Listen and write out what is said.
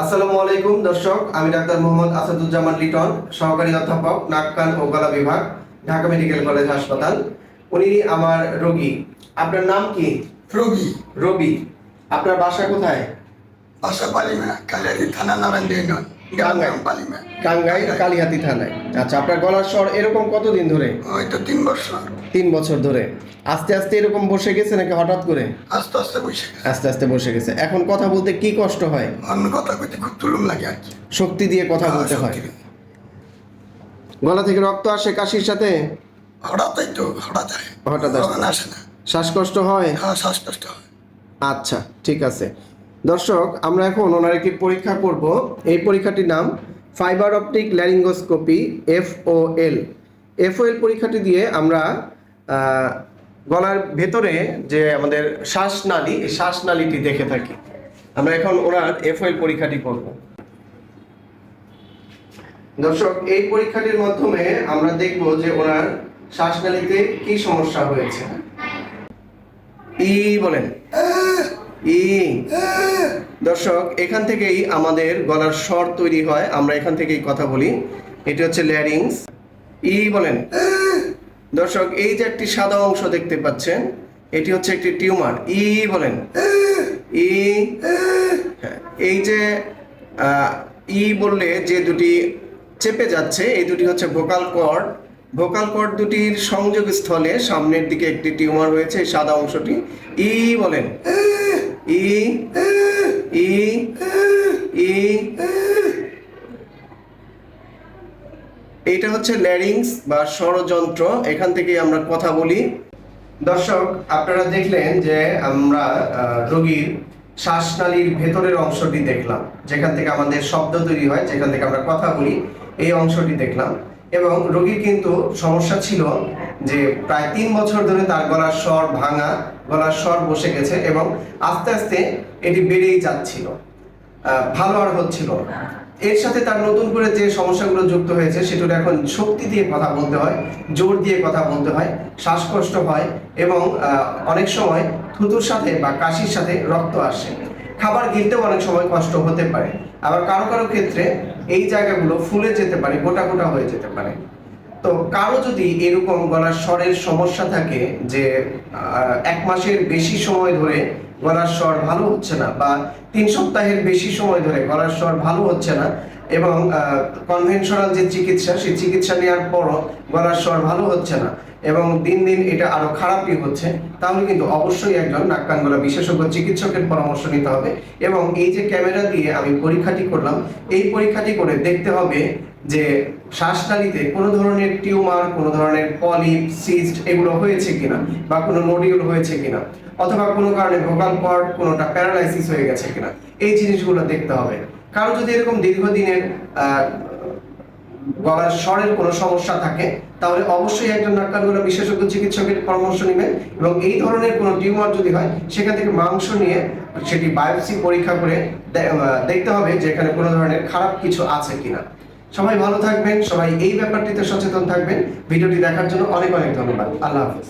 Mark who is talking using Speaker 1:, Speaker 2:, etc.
Speaker 1: আসসালামু আলাইকুম দর্শক। আমি ডাক্তার মোহাম্মদ আসাদুজ্জামান লিটন সহকারী অধ্যাপক নাক কান ও গলা বিভাগ ঢাকা মেডিকেল কলেজ হাসপাতাল। উনি আমার রোগী। আপনার নাম কি?
Speaker 2: রোগী।
Speaker 1: রবি। আপনার বাসা কোথায়?
Speaker 2: বাসা পালিমা কালিয়ারি থানা নারায়ণ পালিমা
Speaker 1: কালিহাতি থানায়। আচ্ছা আপনার গলার স্বর এরকম কতদিন ধরে?
Speaker 2: তিন বছর।
Speaker 1: তিন বছর ধরে। আস্তে আস্তে এরকম বসে গেছে নাকি হঠাৎ করে?
Speaker 2: আস্তে আস্তে বসে গেছে।
Speaker 1: আস্তে আস্তে বসে গেছে। এখন কথা বলতে কি কষ্ট হয়?
Speaker 2: অন্য কথা কইতে খুব তুলুম লাগে আর কি।
Speaker 1: শক্তি দিয়ে কথা
Speaker 2: হ্যাঁ,
Speaker 1: বলতে হয়। গলা থেকে রক্ত আসে কাশির সাথে?
Speaker 2: হঠাৎই তো হঠাৎ
Speaker 1: হঠাৎ আসে
Speaker 2: না।
Speaker 1: শ্বাসকষ্ট হয়?
Speaker 2: হ্যাঁ শ্বাসকষ্ট হয়।
Speaker 1: আচ্ছা ঠিক আছে। দর্শক, আমরা এখন ওনার একটি পরীক্ষা করব। এই পরীক্ষাটির নাম fibre optic laryngoscopy, F O L. F L পরীক্ষাটি দিয়ে আমরা গলার ভেতরে যে আমাদের শ্বাসনালী, এই শ্বাসনালীটি দেখে থাকি। আমরা এখন ওনার এফ এল পরীক্ষাটি করব। দর্শক, এই পরীক্ষাটির মাধ্যমে আমরা দেখব যে ওনার শ্বাসনালীতে কি সমস্যা হয়েছে। ই বলেন। ই। দর্শক এখান থেকেই আমাদের গলার স্বর তৈরি হয়। আমরা এখান থেকেই কথা বলি। এটি হচ্ছে ল্যারিংস। ই বলেন। দর্শক এই যে একটি সাদা অংশ দেখতে পাচ্ছেন এটি হচ্ছে একটি টিউমার। ই বলেন। ই। হ্যাঁ, এই যে ই বললে যে দুটি চেপে যাচ্ছে এই দুটি হচ্ছে ভোকাল কর্ড। ভোকাল কর্ড দুটির সংযোগ স্থলে সামনের দিকে একটি টিউমার রয়েছে সাদা অংশটি। ই বলেন। ই ই ই এইটা হচ্ছে ল্যারিংস বা ষড়যন্ত্র। এখান থেকেই আমরা কথা বলি। দর্শক, আপনারা দেখলেন যে আমরা রোগীর শ্বাসনালীর ভেতরের অংশটি দেখলাম। যেখান থেকে আমাদের শব্দ তৈরি হয়, যেখান থেকে আমরা কথা বলি, এই অংশটি দেখলাম। এবং রোগীর কিন্তু সমস্যা ছিল যে প্রায় তিন বছর ধরে তার গলার স্বর ভাঙা, গলার স্বর বসে গেছে এবং আস্তে আস্তে এটি বেড়েই যাচ্ছিল। ভালো আর হচ্ছিল এর সাথে তার নতুন করে যে সমস্যাগুলো যুক্ত হয়েছে সেগুলো এখন শক্তি দিয়ে কথা বলতে হয়, জোর দিয়ে কথা বলতে হয়, শ্বাসকষ্ট হয় এবং অনেক সময় থুতুর সাথে বা কাশির সাথে রক্ত আসে। খাবার গিলতেও অনেক সময় কষ্ট হতে পারে। আবার কারও কারও ক্ষেত্রে এই জায়গাগুলো ফুলে যেতে পারে, গোটা গোটা হয়ে যেতে পারে। তো কারও যদি এরকম গলার স্বরের সমস্যা থাকে যে এক মাসের বেশি সময় ধরে গলার স্বর ভালো হচ্ছে না বা তিন সপ্তাহের বেশি সময় ধরে গলার স্বর ভালো হচ্ছে না এবং কনভেনশনাল যে চিকিৎসা, সেই চিকিৎসা নেওয়ার পরও গলার স্বর ভালো হচ্ছে না এবং দিন দিন এটা আরও খারাপই হচ্ছে, তাহলে কিন্তু অবশ্যই একজন নাক কান গলা বিশেষজ্ঞ চিকিৎসকের পরামর্শ নিতে হবে। এবং এই যে ক্যামেরা দিয়ে আমি পরীক্ষাটি করলাম, এই পরীক্ষাটি করে দেখতে হবে যে শ্বাসনালীতে কোনো ধরনের টিউমার, কোনো ধরনের পলিপ, সিস্ট এগুলো হয়েছে কিনা বা কোনো নোডিউল হয়েছে কিনা, অথবা কোনো কারণে ভোকাল কর্ড, কোনোটা প্যারালাইসিস হয়ে গেছে কিনা, এই জিনিসগুলো দেখতে হবে। কারও যদি এরকম দীর্ঘদিনের গলার স্বরের কোনো সমস্যা থাকে, তাহলে অবশ্যই একজন নাক্কালগুলো বিশেষজ্ঞ চিকিৎসকের পরামর্শ নেবেন এবং এই ধরনের কোনো টিউমার যদি হয়, সেখান থেকে মাংস নিয়ে সেটি বায়োপসি পরীক্ষা করে দেখতে হবে যে এখানে কোনো ধরনের খারাপ কিছু আছে কিনা। সবাই ভালো থাকবেন, সবাই এই ব্যাপারটিতে সচেতন থাকবেন। ভিডিওটি দেখার জন্য অনেক অনেক ধন্যবাদ। আল্লাহ হাফেজ।